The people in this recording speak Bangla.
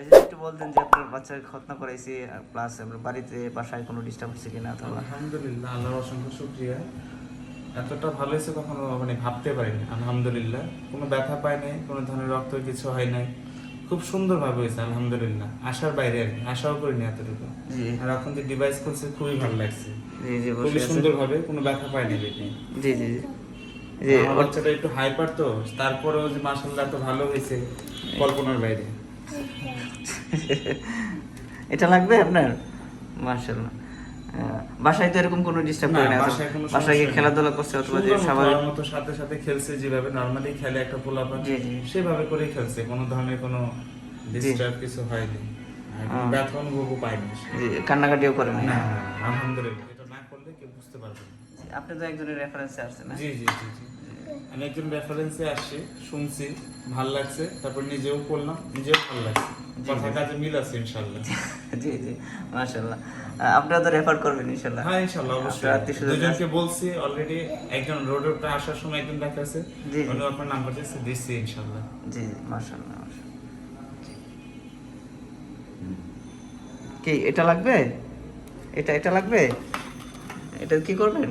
ভাই যদি একটু বলতেন যে আপনার বাচ্চাকে খতনা করাইছি প্লাস আপনার বাড়িতে বাসায় কোনো ডিস্টার্ব হচ্ছে কিনা অথবা? আলহামদুলিল্লাহ আল্লাহর অসংখ্য শুক্রিয়া। এতটা ভালো হয়েছে কখনো মানে ভাবতে পারিনি আলহামদুলিল্লাহ। কোনো ব্যথা কোনো ধরনের রক্ত কিছু হয় নাই। খুব সুন্দরভাবে হয়েছে আলহামদুলিল্লাহ। আশার বাইরে আর কি আশাও করিনি এতটুকু। আর এখন যে ডিভাইস করছে খুবই ভালো লাগছে। খুবই সুন্দরভাবে কোনো ব্যথা পাইনি দেখি। জি জি জি। জি বাচ্চাটা একটু হাইপার তো তারপরেও যে মাসাল্লাহ এত ভালো হয়েছে কল্পনার বাইরে। এটা লাগবে আপনার? মার্শাল্লাহ বাসায় তো এরকম কোনো ডিস্টার্ব করে না বাসায় নেই। খেলাধুলা করছে অথবা যে স্বাভাবিক মতো সাথে সাথে খেলছে যেভাবে নরমালি খেলে একটা পোলাপান জি, জি। সেভাবে করেই খেলছে কোনো ধরনের কোনো ডিস্টার্ব কিছু হয়নি। আর কোনো আহ। ব্যথা অনুভবও পাইনি। জি, কান্নাকাটিও করে না না না, আলহামদুলিল্লাহ এটা না করলে কেউ বুঝতে পারবে না। আপনি তো একজনের রেফারেন্সে আসছেন জি। আমি একজন রেফারেন্সে আসছি শুনছি ভালো লাগছে তারপর নিজেও করলাম নিজেও ভালো লাগছে। কথা কাজে মিল আছে ইনশাল্লাহ জি জি মাশাল্লাহ আপনারা তো রেফার করবেন ইনশাল্লাহ হ্যাঁ ইনশাল্লাহ অবশ্যই। দুজনকে বলছি অলরেডি একজন রোডে আসার সময় একজন দেখা আছে। উনি আপনার নাম্বার দিচ্ছে জি। কি এটা লাগবে? এটা এটা লাগবে? এটা কি করবেন?